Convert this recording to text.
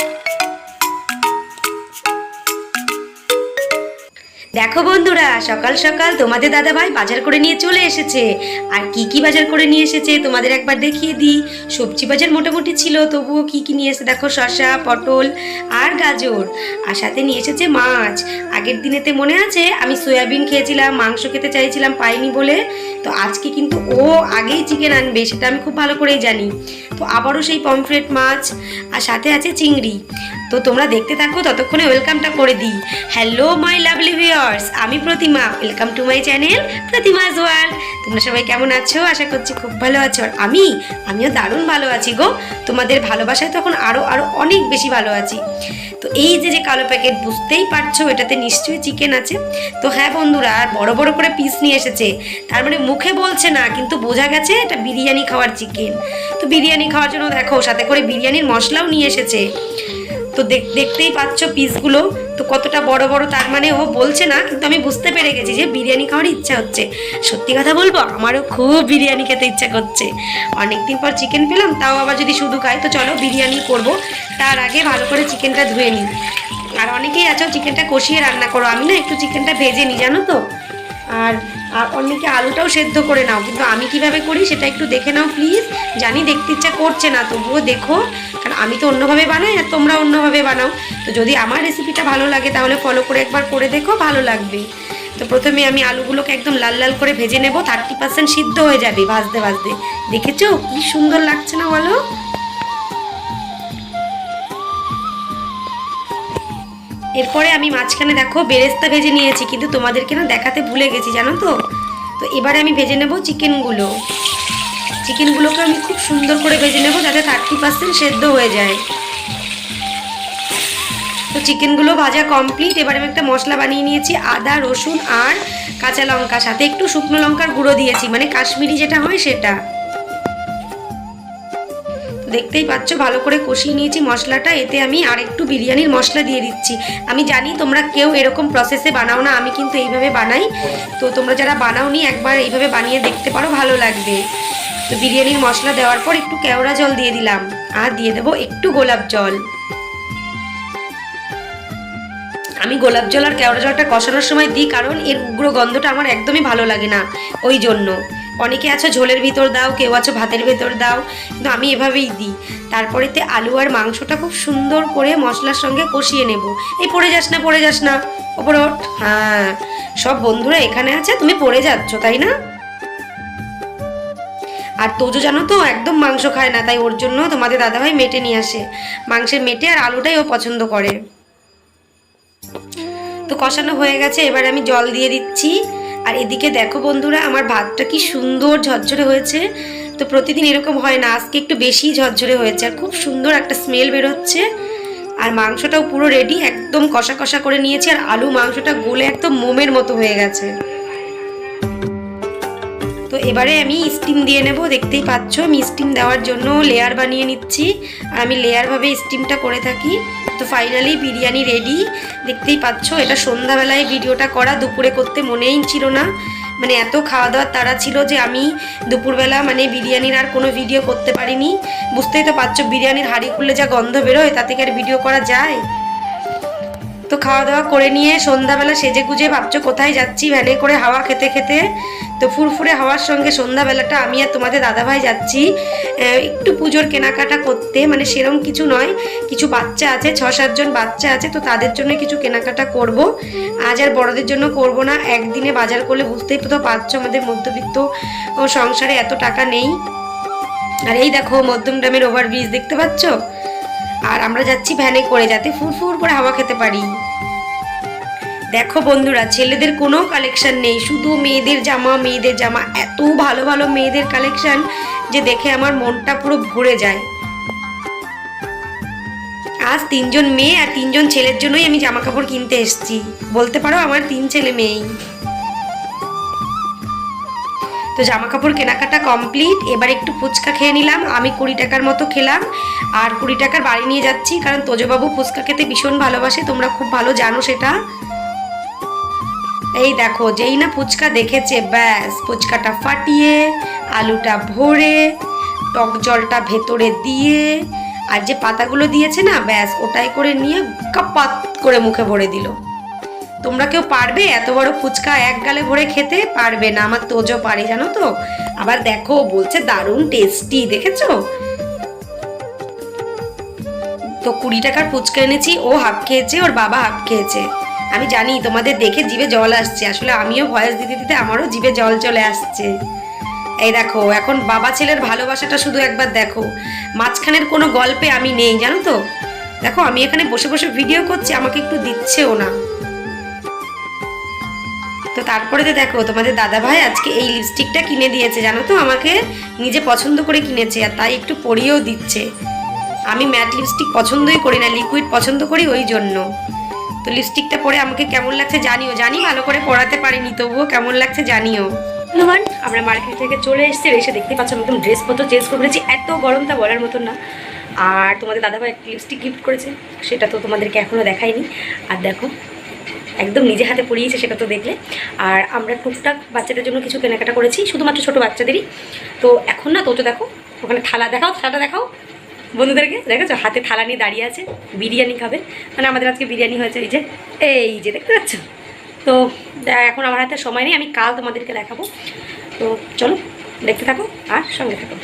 you দেখো বন্ধুরা, সকাল সকাল তোমাদের দাদা ভাই বাজার করে নিয়ে চলে এসেছে। আর কি কি বাজার করে নিয়ে এসেছে তোমাদের একবার দেখিয়ে দিই। সবজি বাজার মোটামুটি ছিল, তবুও কি কি নিয়ে এসেছে দেখো, শসা, পটল আর গাজর। আর সাথে নিয়ে এসেছে মাছ। আগের দিনেতে মনে আছে, আমি সয়াবিন খেয়েছিলাম, মাংস খেতে চাইছিলাম, পাইনি বলে। তো আজকে কিন্তু ও আগেই চিকেন আনবে, সেটা আমি খুব ভালো করেই জানি। তো আবারও সেই পমফ্রেট মাছ, আর সাথে আছে চিংড়ি। তো তোমরা দেখতে থাকো, ততক্ষণে ওয়েলকামটা করে দিই। হ্যালো, মাই লাভলি ভিউয়ার্স, আমি Pratima. Welcome to my channel Pratima's world তোমরা সবাই কেমন আছো? আশা করছি খুব ভালো আছো। আর আমি, আমিও দারুণ ভালো আছি গো। তোমাদের ভালোবাসায় তখন আরও আরও অনেক বেশি ভালো আছি। তো এই যে যে কালো প্যাকেট বুঝতেই পারছ, এটাতে নিশ্চয়ই চিকেন আছে। তো হ্যাঁ বন্ধুরা, আর বড় বড় করে পিস নিয়ে এসেছে। তার মানে মুখে বলছে না, কিন্তু বোঝা গেছে এটা বিরিয়ানি খাওয়ার চিকেন তো বিরিয়ানি খাওয়ার জন্য দেখো, সাথে করে বিরিয়ানির মশলাও নিয়ে এসেছে। তো দেখ- দেখতেই পাচ্ছ পিসগুলো। তো কতটা বড় বড়, তার মানে ও বলছে না, কিন্তু আমি বুঝতে পেরে গেছি যে বিরিয়ানি খাওয়ার ইচ্ছা হচ্ছে। সত্যি কথা বলব, আমারও খুব বিরিয়ানি খেতে ইচ্ছা করছে। অনেকদিন পর চিকেন পেলাম, তাও আবার যদি শুধু খাই, তো চলো বিরিয়ানি করব। তার আগে ভালো করে চিকেনটা ধুয়ে নিই। আর অনেকেই আছো চিকেনটা কষিয়ে রান্না করো। আমি না একটু চিকেনটা ভেজে নিই, জানো তো? আর আর অনেকে আলুটাও সেদ্ধ করে নাও। কিন্তু আমি কীভাবে করি, সেটা একটু দেখে নাও প্লিজ জানি দেখতে ইচ্ছা করছে না, তবুও দেখো। আমি তো অন্যভাবে বানাই আর তোমরা অন্যভাবে বানাও। তো যদি আমার রেসিপিটা ভালো লাগে, তাহলে ফলো করে একবার করে দেখো, ভালো লাগবে। তো প্রথমে আমি আলুগুলোকে একদম লাল লাল করে ভেজে নেব থার্টি পার্সেন্ট সিদ্ধ হয়ে যাবে ভাজতে ভাজতে। দেখেছ? কি সুন্দর লাগছে না বলো? এরপরে আমি মাঝখানে দেখো বেরেস্তা ভেজে নিয়েছি, কিন্তু তোমাদেরকে না দেখাতে ভুলে গেছি, জানো তো? তো এবারে আমি ভেজে নেব চিকেনগুলো চিকেনগুলোকে আমি খুব সুন্দর করে ভেজে নেব যাতে থার্টি পার্সেন্ট সেদ্ধ হয়ে যায়। তো চিকেনগুলো ভাজা কমপ্লিট। এবার আমি একটা মশলা বানিয়ে নিয়েছি, আদা, রসুন আর কাঁচা লঙ্কা সাথে একটু শুকনো লঙ্কার গুঁড়ো দিয়েছি মানে কাশ্মীরি যেটা হয় সেটা। দেখতেই পাচ্ছ, ভালো করে কষিয়ে নিয়েছি মশলাটা। এতে আমি আর একটু বিরিয়ানির মশলা দিয়ে দিচ্ছি। আমি জানি তোমরা কেউ এরকম প্রসেসে বানাও না, আমি কিন্তু এইভাবে বানাই। তো তোমরা যারা বানাওনি, একবার এইভাবে বানিয়ে দেখতে পারো, ভালো লাগবে। তো বিরিয়ানির মশলা দেওয়ার পর একটু কেওড়া জল দিয়ে দিলাম। আর দিয়ে দেবো একটু গোলাপ জল। আমি গোলাপ জল আর কেওড়া জলটা কষানোর সময় দিই কারণ এর উগ্র গন্ধটা আমার একদমই ভালো লাগে না ওই জন্য। অনেকে আছো ঝোলের ভিতর দাও, কেউ আছো ভাতের ভেতর দাও, কিন্তু আমি এভাবেই দিই। তারপরেতে আলু আর মাংসটা খুব সুন্দর করে মশলার সঙ্গে কষিয়ে নেব। এই পড়ে যাস না, পড়ে যাস না। ওপরে হ্যাঁ সব বন্ধুরা এখানে আছে, তুমি পড়ে যাচ্ছ, তাই না? আর তোজো জানো তো, একদম মাংস খায় না, তাই ওর জন্য তোমাদের দাদাভাই মেটে নিয়ে আসে। মাংসের মেটে আর আলুটাই ও পছন্দ করে। তো কষানো হয়ে গেছে, এবার আমি জল দিয়ে দিচ্ছি। আর এদিকে দেখো বন্ধুরা, আমার ভাতটা কি সুন্দর ঝরঝরে হয়েছে। তো প্রতিদিন এরকম হয় না, আজকে একটু বেশি ঝরঝরে হয়েছে। আর খুব সুন্দর একটা স্মেল বেরোচ্ছে। আর মাংসটাও পুরো রেডি একদম কষা কষা করে নিয়েছি। আর আলু মাংসটা গলে একদম মোমের মতো হয়ে গেছে। তো এবারে আমি স্টিম দিয়ে নেব, দেখতেই পাচ্ছ, আমি স্টিম দেওয়ার জন্য লেয়ার বানিয়ে নিচ্ছি। আর আমি লেয়ারভাবে স্টিমটা করে থাকি। তো ফাইনালি বিরিয়ানি রেডি দেখতেই পাচ্ছ, এটা সন্ধ্যাবেলায় ভিডিওটা করা, দুপুরে করতে মনেই ছিল না। মানে এত খাওয়া দাওয়ার তারা ছিল যে আমি দুপুরবেলা মানে বিরিয়ানির আর কোনো ভিডিও করতে পারিনি। বুঝতেই তো পারছ, বিরিয়ানির হাঁড়ি খুললে যা গন্ধ বেরোয়, তাতে কি আর ভিডিও করা যায়? তো খাওয়া দাওয়া করে নিয়ে সন্ধ্যাবেলা সেজে গুজে ভাবছ, কোথায় যাচ্ছি? ভ্যানে করে হাওয়া খেতে খেতে। তো ফুরফুরে হাওয়ার সঙ্গে সন্ধ্যাবেলাটা আমি আর তোমাদের দাদাভাই যাচ্ছি। একটু পুজোর কেনাকাটা করতে মানে সেরম কিছু নয়। কিছু বাচ্চা আছে, ছ সাতজন বাচ্চা আছে, তো তাদের জন্য কিছু কেনাকাটা করব। আজ আর বড়দের জন্য করব না, একদিনে বাজার করলে বুঝতেই তো পারছ আমাদের মধ্যবিত্ত ও সংসারে এত টাকা নেই। আর এই দেখো, মধ্যম গ্রামের ওভারব্রিজ দেখতে পাচ্ছ? আর আমরা যাচ্ছি ভ্যানে করে যাতে ফুরফুর করে হাওয়া খেতে পারি। দেখো বন্ধুরা, ছেলেদের কোনো কালেকশন নেই। শুধু মেয়েদের জামা মেয়েদের জামা। এত ভালো ভালো মেয়েদের কালেকশন যে দেখে আমার মনটা পুরো ভরে যায়। আজ তিনজন মেয়ে আর তিনজন ছেলের জন্যই আমি জামা কাপড় কিনতে এসেছি। বলতে পারো আমার তিন ছেলে মেয়েই তো জামা কাপড় কেনাকাটা কমপ্লিট এবার একটু ফুচকা খেয়ে নিলাম। আমি কুড়ি টাকার মতো খেলাম। আর কুড়ি টাকার বাড়ি নিয়ে যাচ্ছি, কারণ তোজবাবু ফুচকা খেতে ভীষণ ভালোবাসে। তোমরা খুব ভালো জানো সেটা। এই দেখো, যেই না ফুচকা দেখেছে, ব্যাস, ফুচকাটা ফাটিয়ে, আলুটা ভরে, টক জলটা ভেতরে দিয়ে, আর যে পাতাগুলো দিয়েছে না, ব্যাস, ওটাই করে নিয়ে কাপাত করে মুখে ভরে দিল। তোমরা কেউ পারবে এত বড় ফুচকা এক গালে ভরে খেতে? পারবে না, আমার তোজো পারি, জানো তো? আবার দেখো, বলছে দারুণ টেস্টি, দেখেছ? তো কুড়ি টাকার ফুচকা এনেছি, ও হাফ খেয়েছে, ওর বাবা হাফ খেয়েছে। আমি জানি, তোমাদের দেখে জিভে জল আসছে। আসলে আমিও ভয়েস দিতে দিতে আমারও জিভে জল চলে আসছে। এই দেখো, এখন বাবা ছেলের ভালোবাসাটা শুধু একবার দেখো। মাঝখানের কোনো গল্পে আমি নেই, জানো তো? দেখো, আমি এখানে বসে বসে ভিডিও করছি, আমাকে একটু দিচ্ছেও না। তো তারপরে তো দেখো, তোমাদের দাদা ভাই আজকে এই লিপস্টিকটা কিনে দিয়েছে, জানো তো? আমাকে নিজে পছন্দ করে কিনেছে, আর তাই একটু পরিয়েও দিচ্ছে। আমি ম্যাট লিপস্টিক পছন্দই করি না লিকুইড পছন্দ করি ওই জন্য। তো লিপস্টিকটা পরে আমাকে কেমন লাগছে জানিও। জানি ভালো করে পড়াতে পারিনি, তবুও কেমন লাগছে জানিও। ধন্যবাদ আমরা মার্কেট থেকে চলে এসেছি এসে দেখতে পাচ্ছি একদম ড্রেসপত্র চেঞ্জ করে ফেলেছি। এত গরম তা বলার মতন না। আর তোমাদের দাদাভাই একটা লিপস্টিক গিফট করেছে, সেটা তো তোমাদেরকে এখনও দেখাইনি। আর দেখো, একদম নিজে হাতে পরিয়েছে সেটা তো দেখলে। আর আমরা টুকটাক বাচ্চাদের জন্য কিছু কেনাকাটা করেছি, শুধুমাত্র ছোট বাচ্চাদেরই। তো এখন না তো দেখো, ওখানে থালা দেখাও, থালাটা দেখাও। বন্ধুদেরকে দেখেছ? হাতে থালা নিয়ে দাঁড়িয়ে আছে, বিরিয়ানি খাবে। মানে আমাদের আজকে বিরিয়ানি হয়েছে, এই যে এই যে দেখতে পাচ্ছ? তো এখন আমার হাতে সময় নেই, আমি কাল তোমাদেরকে দেখাবো। তো চলো, দেখতে থাকো আর সঙ্গে থাকো।